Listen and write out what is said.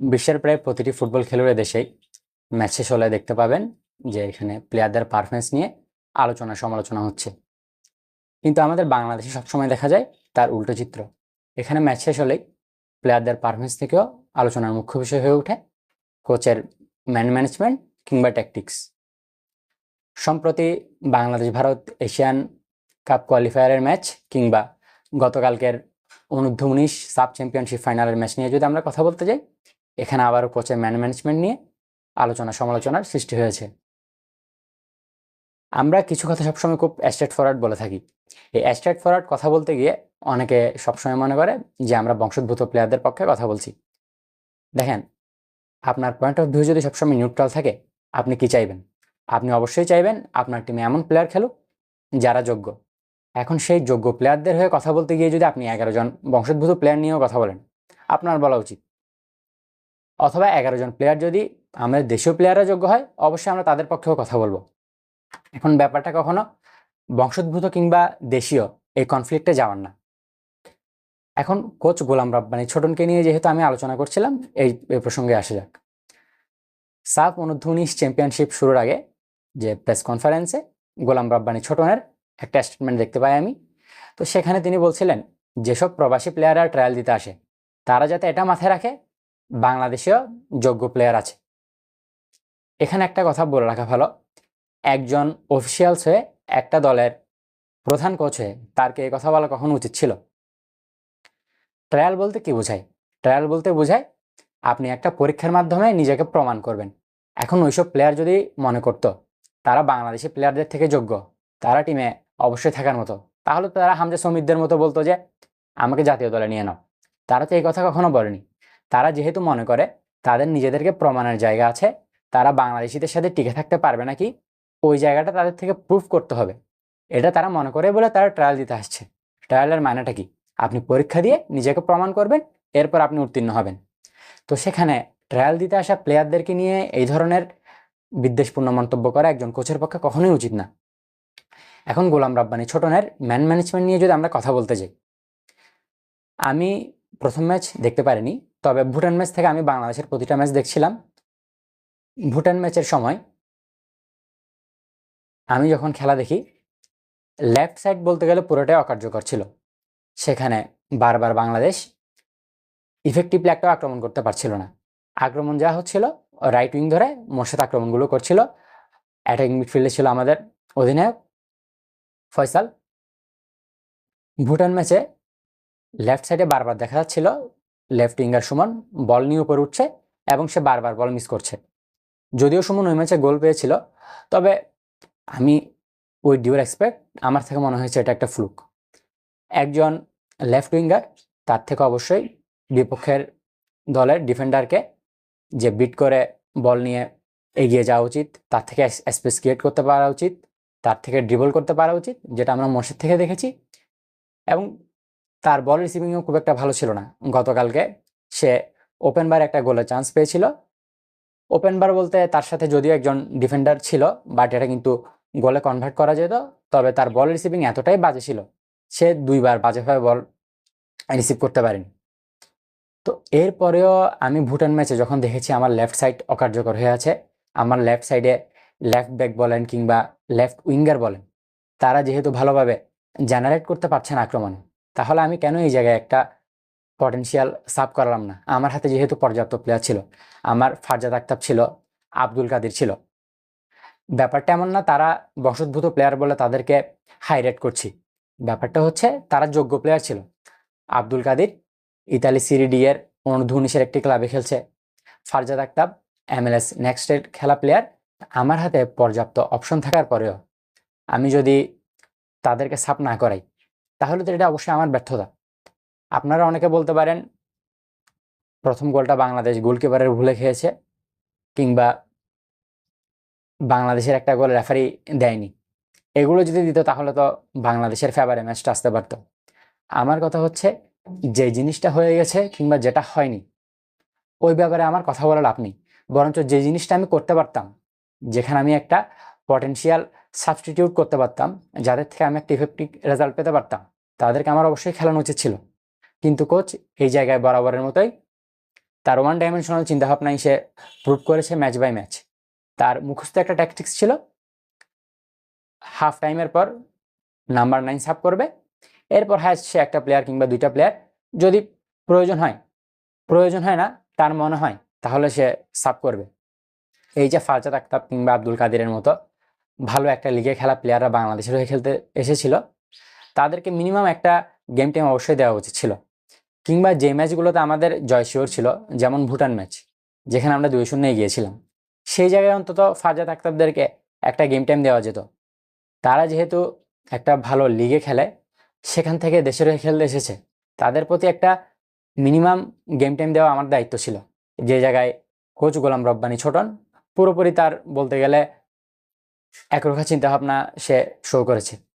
বিশ্বের প্রায় প্রতিটি ফুটবল খেলুড়ে দেশেই ম্যাচ শেষ হলে দেখতে পাবেন যে এখানে প্লেয়ারদের পারফরমেন্স নিয়ে আলোচনা সমালোচনা হচ্ছে। কিন্তু আমাদের বাংলাদেশে সবসময় দেখা যায় তার উল্টো চিত্র। এখানে ম্যাচ শেষ হলেই প্লেয়ারদের পারফরমেন্স থেকেও আলোচনার মুখ্য বিষয় হয়ে ওঠে কোচের ম্যান ম্যানেজমেন্ট কিংবা ট্যাকটিক্স সম্প্রতি বাংলাদেশ ভারত এশিয়ান কাপ কোয়ালিফায়ারের ম্যাচ কিংবা গতকালকের অনূর্ধ্ব উনিশ সাব চ্যাম্পিয়নশিপ ফাইনালের ম্যাচ নিয়ে যদি আমরা কথা বলতে যাই এখানে আবারও কোচের ম্যান ম্যানেজমেন্ট নিয়ে আলোচনা সমালোচনার সৃষ্টি হয়েছে। আমরা কিছু কথা সবসময় খুব অ্যাস্টেট ফরওয়ার্ড বলে থাকি। এই অ্যাস্টেট ফরওয়ার্ড কথা বলতে গিয়ে অনেকে সবসময় মনে করে যে আমরা বংশোদ্ভূত প্লেয়ারদের পক্ষে কথা বলছি। দেখেন, আপনার পয়েন্ট অফ ভিউ যদি সবসময় নিউট্রাল থাকে, আপনি কি চাইবেন? আপনি অবশ্যই চাইবেন আপনার টিমে এমন প্লেয়ার খেলুক যারা যোগ্য। এখন সেই যোগ্য প্লেয়ারদের হয়ে কথা বলতে গিয়ে যদি আপনি এগারো জন বংশোদ্ভূত প্লেয়ার নিয়েও কথা বলেন, আপনার বলা উচিত। অথবা এগারো জন প্লেয়ার যদি আমাদের দেশীয় প্লেয়াররা যোগ্য হয়, অবশ্যই আমরা তাদের পক্ষেও কথা বলব। এখন ব্যাপারটা কখনো বংশোদ্ভূত কিংবা দেশীয় এই কনফ্লিক্টে যাওয়ার না। এখন কোচ গোলাম রব্বানি ছোটনকে নিয়ে যেহেতু আমি আলোচনা করছিলাম, এই প্রসঙ্গে আসা যাক। সাফ অনূর্ধ্ব উনিশ চ্যাম্পিয়নশিপ শুরুর আগে যে প্রেস কনফারেন্সে গোলাম রব্বানি ছোটনের একটা স্টেটমেন্ট দেখতে পাই আমি। তো সেখানে তিনি বলছিলেন, যেসব প্রবাসী প্লেয়াররা ট্রায়াল দিতে আসে, তারা যাতে এটা মাথায় রাখে বাংলাদেশেও যোগ্য প্লেয়ার আছে। এখানে একটা কথা বলে রাখা ভালো। একজন অফিসিয়ালস হয়ে একটা দলের প্রধান কোচ হয়ে তার কি এই কথা বলা কখনো উচিত ছিল? ট্রায়াল বলতে কি বোঝায়? ট্রায়াল বলতে বোঝায় আপনি একটা পরীক্ষার মাধ্যমে নিজেকে প্রমাণ করবেন। এখন ওইসব প্লেয়ার যদি মনে করতো, তারা বাংলাদেশি প্লেয়ারদের থেকে যোগ্য, তারা টিমে অবশ্যই থাকার মতো, তাহলে তারা হামজা সমিতদের মতো বলতো যে, আমাকে জাতীয় দলে নিয়ে নাও। তারা তো এই কথা কখনো বলেনি। তারা যেহেতু মনে করে তাদের নিজেদেরকে প্রমাণের জায়গা আছে, তারা বাংলাদেশিদের সাথে টিকে থাকতে পারবে নাকি, ওই জায়গাটা তাদের থেকে প্রুফ করতে হবে। এটা তারা মনে করে বলে তারা ট্রায়াল দিতে আসছে। ট্রায়ালের মানেটা কি? আপনি পরীক্ষা দিয়ে নিজেকে প্রমাণ করবেন, এরপর আপনি উত্তীর্ণ হবেন। তো সেখানে ট্রায়াল দিতে আসা প্লেয়ারদেরকে নিয়ে এই ধরনের বিদ্বেষপূর্ণ মন্তব্য করা একজন কোচের পক্ষে কখনোই উচিত না। এখন গোলাম রাব্বানি ছোটনের ম্যান ম্যানেজমেন্ট নিয়ে যদি আমরা কথা বলতে যাই, আমি প্রথম ম্যাচ দেখতে পারিনি তবে ভুটান ম্যাচ থেকে আমি বাংলাদেশের প্রতিটা ম্যাচ দেখছিলাম। ভুটান ম্যাচের সময় আমি যখন খেলা দেখি, লেফট সাইড বলতে গেলে পুরোটাই অকার্যকর ছিল। সেখানে বারবার বাংলাদেশ ইফেক্টিভলি একটা আক্রমণ করতে পারছিল না। আক্রমণ যা হচ্ছিল রাইট উইং ধরে মোর্শেদ আক্রমণগুলো করছিল। অ্যাটাকিং মিডফিল্ডে ছিল আমাদের অধিনায়ক ফয়সাল। ভুটান ম্যাচে লেফট সাইডে বারবার দেখা যাচ্ছিল লেফট উইঙ্গার সুমন বল নিয়ে উপরে উঠছে এবং সে বারবার বল মিস করছে। যদিও সুমন ওই ম্যাচে গোল পেয়েছিল, তবে আমি ওই ডিউর এক্সপেক্ট আমার থেকে মনে হয়েছে এটা একটা ফ্লুক একজন লেফট উইঙ্গার তার থেকে অবশ্যই বিপক্ষের দলের ডিফেন্ডারকে যে বিট করে বল নিয়ে এগিয়ে যাওয়া উচিত, তার থেকে স্পেস ক্রিয়েট করতে পারা উচিত, তার থেকে ড্রিবল করতে পারা উচিত, যেটা আমরা মশের থেকে দেখেছি। এবং তার বল রিসিভিংও খুব একটা ভালো ছিল না। গতকালকে সে ওপেন বার একটা গোলের চান্স পেয়েছিল। ওপেন বার বলতে তার সাথে যদিও একজন ডিফেন্ডার ছিল বাট এটা কিন্তু গোলে কনভার্ট করা যেত, তবে তার বল রিসিভিং এতটাই বাজে ছিল, সে দুইবার বাজেভাবে বল রিসিভ করতে পারেনি। তো এরপরেও আমি ভুটান ম্যাচে যখন দেখেছি, আমার লেফট সাইড অকার্যকর হয়ে আছে। আমার লেফট সাইডে লেফট ব্যাক বলেন কিংবা লেফট উইঙ্গার বলেন, তারা যেহেতু ভালোভাবে জেনারেট করতে পারছেন আক্রমণে তাহলে আমি কেন এই জায়গায় একটা পটেনশিয়াল সাব করালাম না? আমার হাতে যেহেতু পর্যাপ্ত প্লেয়ার ছিল, আমার ফারজাদ আক্তাব ছিল, আব্দুল কাদির ছিল। ব্যাপারটা এমন না, তারা বংশোদ্ভূত প্লেয়ার বলে তাদেরকে হাই রেট করছি। ব্যাপারটা হচ্ছে তারা যোগ্য প্লেয়ার ছিল। আব্দুল কাদির ইতালি সিরিডি এর অনূর্ধ্ব একটি ক্লাবে খেলছে। ফারজাদ আক্তাব এমএলএস নেক্সট খেলা প্লেয়ার আমার হাতে পর্যাপ্ত অপশন থাকার পরেও আমি যদি তাদেরকে সাপ না করাই তাহলে তো এটা অবশ্যই আমার ব্যর্থতা। আপনারা অনেকে বলতে পারেন, প্রথম গোলটা বাংলাদেশ গোলকিপারের ভুলে খেয়েছে কিংবা বাংলাদেশের একটা গোল রেফারি দেয়নি। এগুলো যদি দিত তাহলে তো বাংলাদেশের ফেভারে ম্যাচটা আসতে পারতো। আমার কথা হচ্ছে, যে জিনিসটা হয়ে গেছে কিংবা যেটা হয়নি, ওই ব্যাপারে আমার কথা বলার লাভ নেই। বরঞ্চ যে জিনিসটা আমি করতে পারতাম, যেখানে আমি একটা পটেনশিয়াল সাবস্টিটিউট করতে পারতাম, যাদের থেকে আমি একটা ইফেক্টিভ রেজাল্ট পেতে পারতাম তাদেরকে আমার অবশ্যই খেলানো উচিত ছিল। কিন্তু কোচ এই জায়গায় বরাবরের মতোই তার ওয়ান ডাইমেনশনাল চিন্তাভাবনায় সে প্রুভ করেছে ম্যাচ বাই ম্যাচ তার মুখস্থ একটা ট্যাকটিক্স ছিল। হাফ টাইমের পর নাম্বার নাইন সাব করবে। এরপর হ্যাঁ সে একটা প্লেয়ার কিংবা দুইটা প্লেয়ার যদি প্রয়োজন হয় প্রয়োজন হয় না, তার মনে হয়, তাহলে সে সাব করবে। এই যে ফারজাদ আক্তাব কিংবা আব্দুল কাদিরের মতো ভালো একটা লিগে খেলা প্লেয়াররা বাংলাদেশের হয়ে খেলতে এসেছিল। তাদেরকে মিনিমাম একটা গেম টাইম অবশ্যই দেওয়া উচিত ছিল। কিংবা যে ম্যাচগুলোতে আমাদের জয় শিওর ছিল, যেমন ভুটান ম্যাচ যেখানে আমরা দুই শূন্য গিয়েছিলাম। সেই জায়গায় অন্তত ফারজাদ আক্তাবদেরকে একটা গেম টাইম দেওয়া যেত। তারা যেহেতু একটা ভালো লিগে খেলে, সেখান থেকে দেশের হয়ে খেলতে এসেছে। তাদের প্রতি একটা মিনিমাম গেম টাইম দেওয়া আমার দায়িত্ব ছিল। যে জায়গায় কোচ গোলাম রব্বানি ছোটন, পুরোপুরি তার বলতে গেলে একরোখা চিন্তাভাবনা সে শো করেছে।